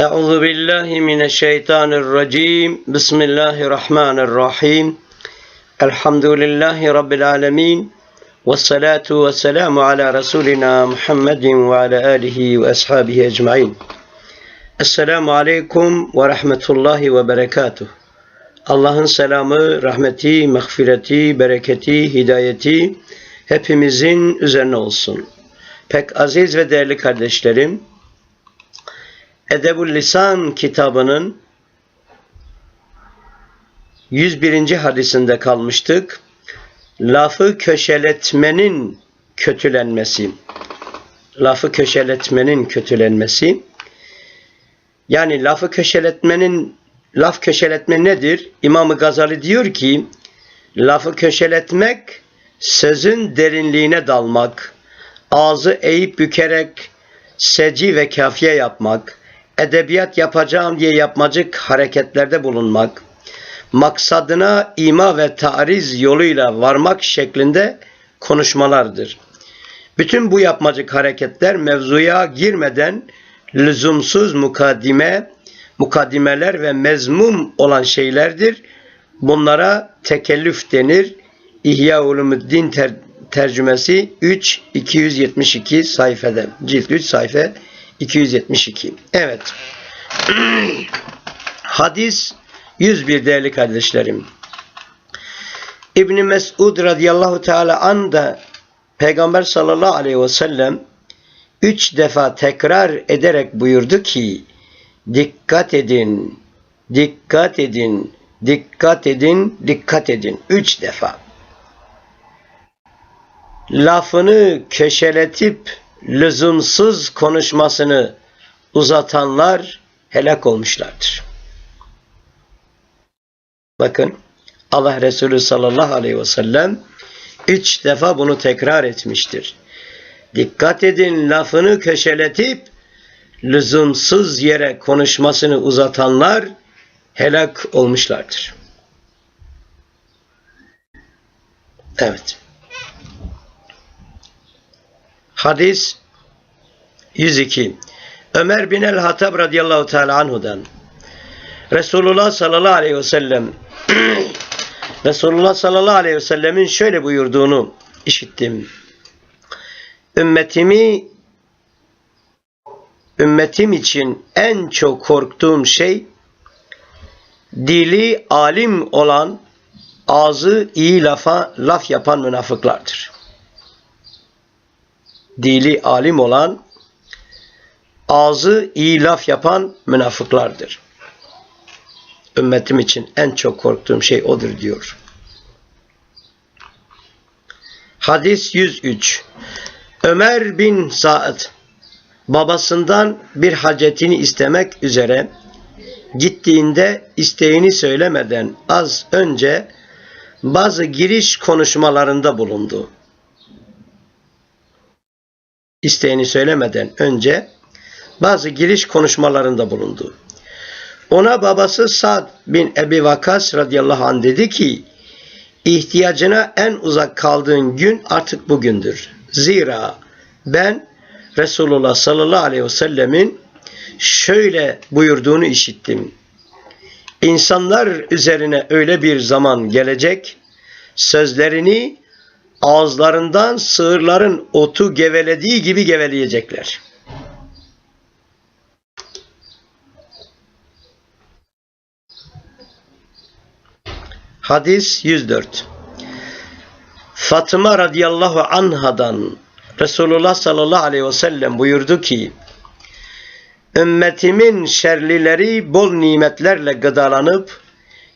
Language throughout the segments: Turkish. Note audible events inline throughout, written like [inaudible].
Euzu billahi mineşşeytanirracim. Bismillahirrahmanirrahim. Elhamdülillahi rabbil alamin. Ve salatu ve selamu ala rasulina Muhammedin ve ala alihi ve ashabihi ecmaîn. Esselamu aleyküm ve rahmetullahi ve berekatuh. Allah'ın selamı, rahmeti, mağfireti, bereketi, hidayeti hepimizin üzerine olsun. Pek aziz ve değerli kardeşlerim, Edebul Lisan kitabının 101. hadisinde kalmıştık. Lafı köşeletmenin kötülenmesi. Lafı köşeletmenin kötülenmesi. Yani lafı köşeletmenin laf köşeletme nedir? İmam-ı Gazali diyor ki lafı köşeletmek sözün derinliğine dalmak, ağzı eğip bükerek seci ve kafiye yapmak, edebiyat yapacağım diye yapmacık hareketlerde bulunmak, maksadına ima ve tariz yoluyla varmak şeklinde konuşmalardır. Bütün bu yapmacık hareketler mevzuya girmeden lüzumsuz mukaddime, mukaddimeler ve mezmum olan şeylerdir. Bunlara tekellüf denir. İhya Ulumuddin ter tercümesi 3 272 sayfada. Cilt 3 sayfa 272. Evet. [clears throat] Hadis 101 değerli kardeşlerim. İbn Mesud radıyallahu teala an da Peygamber sallallahu aleyhi ve sellem üç defa tekrar ederek buyurdu ki dikkat edin, dikkat edin, dikkat edin, dikkat edin. Üç defa. Lafını köşeletip lüzumsuz konuşmasını uzatanlar helak olmuşlardır. Bakın Allah Resulü sallallahu aleyhi ve sellem üç defa bunu tekrar etmiştir. Dikkat edin lafını köşeletip lüzumsuz yere konuşmasını uzatanlar helak olmuşlardır. Evet. Hadis 102. Ömer bin el-Hattab radıyallahu teala anhudan Resulullah sallallahu aleyhi ve sellem [clears throat] Resulullah sallallahu aleyhi ve sellemin şöyle buyurduğunu işittim. Ümmetimi ümmetim için en çok korktuğum şey dili alim olan ağzı iyi lafa laf yapan münafıklardır. Dili alim olan ağzı iyi laf yapan münafıklardır. Ümmetim için en çok korktuğum şey odur diyor. Hadis 103 Ömer bin Sa'd babasından bir hacetini istemek üzere gittiğinde isteğini söylemeden az önce bazı giriş konuşmalarında bulundu. İsteğini söylemeden önce bazı giriş konuşmalarında bulundu. Ona babası Sa'd bin Ebi Vakas radıyallahu anh dedi ki ihtiyacına en uzak kaldığın gün artık bugündür. Zira ben Resulullah sallallahu aleyhi ve sellemin şöyle buyurduğunu işittim. İnsanlar üzerine öyle bir zaman gelecek, sözlerini ağızlarından sığırların otu gevelediği gibi geveleyecekler. Hadis 104 Fatıma radıyallahu anhadan Resulullah sallallahu aleyhi ve sellem buyurdu ki Ümmetimin şerlileri bol nimetlerle gıdalanıp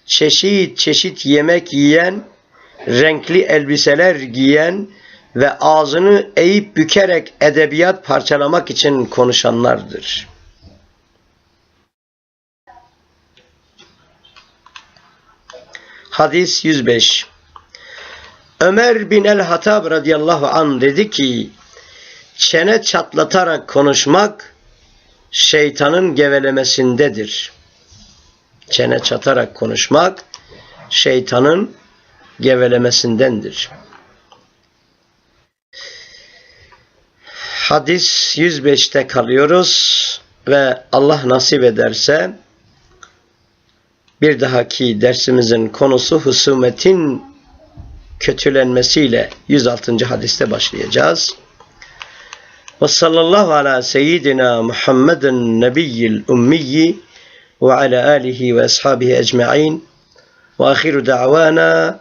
çeşit çeşit yemek yiyen, renkli elbiseler giyen ve ağzını eğip bükerek edebiyat parçalamak için konuşanlardır. Hadis 105 Ömer bin el-Hatab radıyallahu an dedi ki çene çatlatarak konuşmak şeytanın gevelemesindedir. Çene çatarak konuşmak şeytanın gevelemesindendir. Hadis 105'te kalıyoruz. ve Allah nasip ederse bir dahaki dersimizin konusu husumetin kötülenmesiyle 106. hadiste başlayacağız. Ve sallallahu ala seyyidina Muhammedin nebiyyil ummiyi ve ala alihi ve ashabihi ecma'in ve ahiru da'vana